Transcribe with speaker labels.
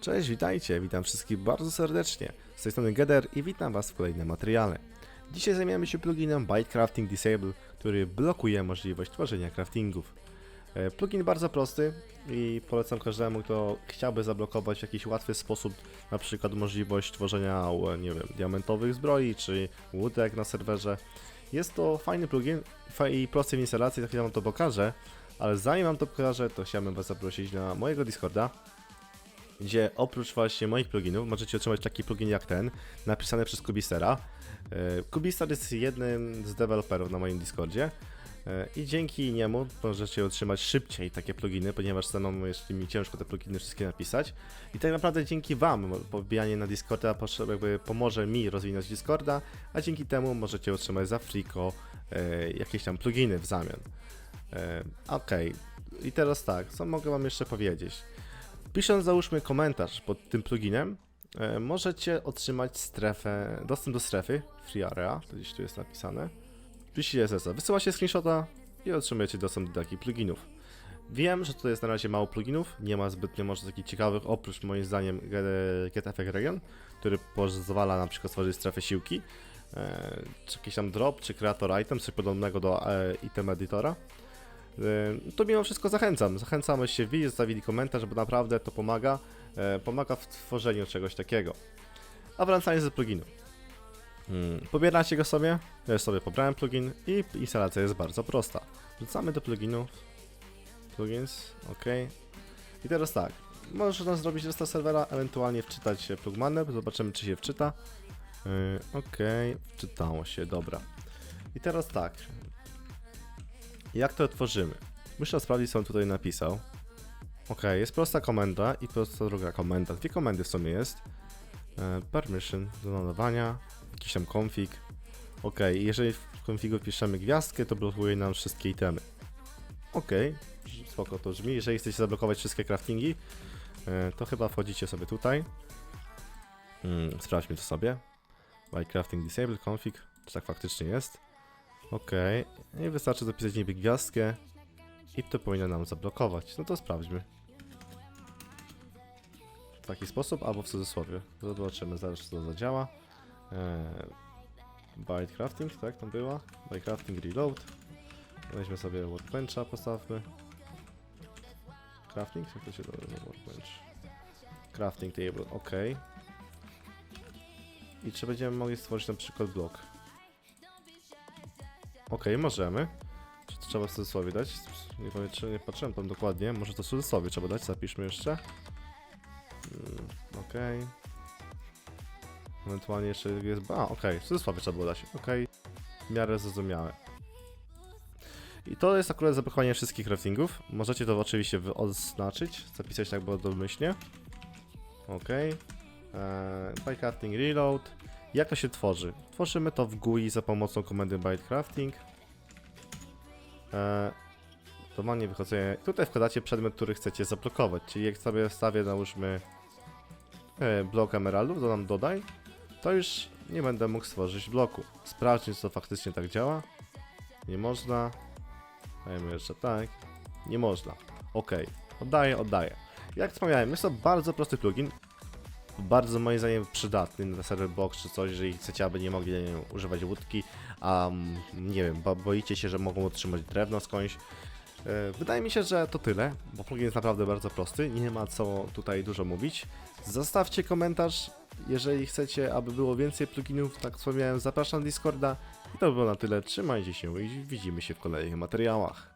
Speaker 1: Cześć, witajcie, witam wszystkich bardzo serdecznie. Z tej strony Geder i witam Was w kolejnym materiale. Dzisiaj zajmiemy się pluginem Bytecrafting Disable, który blokuje możliwość tworzenia craftingów. E, Plugin bardzo prosty i polecam każdemu, kto chciałby zablokować w jakiś łatwy sposób, na przykład możliwość tworzenia, e, nie wiem, diamentowych zbroi czy łódek na serwerze. Jest to fajny plugin i prosty w instalacji, tak ja Wam to pokażę, ale zanim Wam to pokażę, to chciałbym Was zaprosić na mojego Discorda, gdzie oprócz właśnie moich pluginów możecie otrzymać taki plugin jak ten, napisany przez Kubistera. E, Kubister jest jednym z deweloperów na moim Discordzie e, i dzięki niemu możecie otrzymać szybciej takie pluginy, ponieważ samemu jest mi ciężko te pluginy wszystkie napisać. I tak naprawdę dzięki Wam pobijanie na Discorda jakby pomoże mi rozwinąć Discorda, a dzięki temu możecie otrzymać za friko e, jakieś tam pluginy w zamian. Okej, i teraz tak, co mogę Wam jeszcze powiedzieć? Pisząc załóżmy komentarz pod tym pluginem, e, możecie otrzymać strefę, dostęp do strefy Free Area, to gdzieś tu jest napisane. Wpiszcie SS-a, screenshota i otrzymujecie dostęp do takich pluginów. Wiem, że to jest na razie mało pluginów, nie ma zbytnio może takich ciekawych, oprócz moim zdaniem Get- Get Effect Region, który pozwala na przykład stworzyć strefę siłki, e, czy jakiś tam drop, czy creator item, coś podobnego do e, item editora. E, To mimo wszystko zachęcam. Zachęcamy się wbić, zostawili komentarz, bo naprawdę to pomaga. e, Pomaga w tworzeniu czegoś takiego. A wracając do pluginu. Hmm, Pobieracie go sobie, ja sobie pobrałem plugin i instalacja jest bardzo prosta. Wrzucamy do pluginu. Plugins, ok. I teraz tak, można zrobić restart serwera, ewentualnie wczytać plugmanem, zobaczymy czy się wczyta. Yy, ok, wczytało się, dobra. I teraz tak, jak to tworzymy? Muszę sprawdzić, co on tutaj napisał. Ok, jest prosta komenda i prosta druga komenda. Dwie komendy w sumie jest. E, permission do nadawania, jakiś tam config. Ok, jeżeli w configu piszemy gwiazdkę, to blokuje nam wszystkie itemy. Ok, spoko to brzmi. Jeżeli chcecie zablokować wszystkie craftingi, e, to chyba wchodzicie sobie tutaj. Mm, sprawdźmy to sobie. By crafting disable config, czy tak faktycznie jest. Ok, i wystarczy zapisać niby gwiazdkę i to powinno nam zablokować. No to sprawdźmy. W taki sposób albo w cudzysłowie. Zobaczymy zaraz, czy to zadziała. Eee, byte crafting, tak tam była? Byte crafting reload. Weźmy sobie workbencha, postawmy. Crafting? Jak to się nazywa workbench? Crafting table, ok. I czy będziemy mogli stworzyć na przykład blok? Okej, możemy. Czy to trzeba w cudzysłowie dać? Nie, czy nie patrzyłem tam dokładnie. Może to w cudzysłowie trzeba dać, zapiszmy jeszcze. Mm, Okej. Ewentualnie jeszcze jest... A, okej, w cudzysłowie trzeba było dać. Okej. W miarę zrozumiałe. I to jest akurat zablokowanie wszystkich craftingów. Możecie to oczywiście odznaczyć, zapisać tak było domyślnie. Okej. Eee, by crafting reload. Jak to się tworzy? Tworzymy to w GUI za pomocą komendy bytecrafting. Eee, Domanie wychodzenie. Tutaj wkładacie przedmiot, który chcecie zablokować. Czyli jak sobie wstawię, załóżmy e, blok emeraldów, dodam dodaj, to już nie będę mógł stworzyć bloku. Sprawdźmy, to faktycznie tak działa. Nie można. Dajmy jeszcze tak. Nie można. Ok. Oddaję, oddaję. Jak wspomniałem, jest to bardzo prosty plugin bardzo moim zdaniem przydatny na server box czy coś, jeżeli chcecie, aby nie mogli nie używać łódki, a nie wiem, bo boicie się, że mogą otrzymać drewno skądś. E, Wydaje mi się, że to tyle, bo plugin jest naprawdę bardzo prosty, nie ma co tutaj dużo mówić. Zostawcie komentarz, jeżeli chcecie, aby było więcej pluginów, tak wspomniałem, zapraszam Discorda. I to by było na tyle, trzymajcie się i widzimy się w kolejnych materiałach.